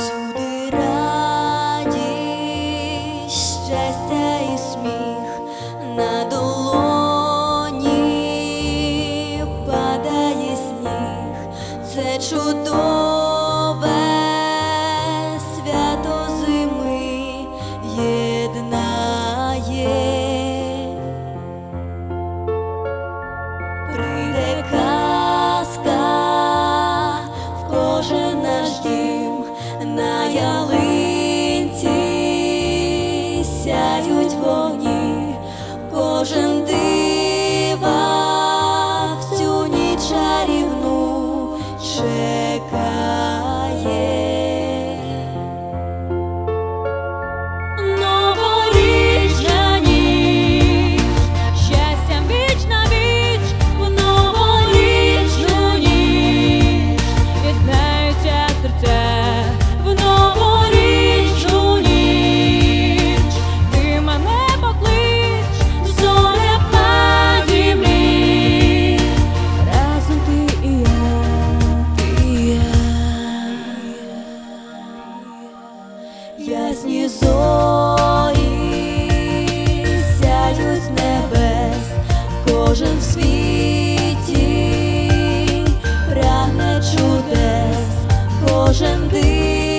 Всюди щастя і сміх на долоні. Падає сніг, це чудове кожен Ясні зорі сяють з небес, кожен в світі прагне чудес, кожен див.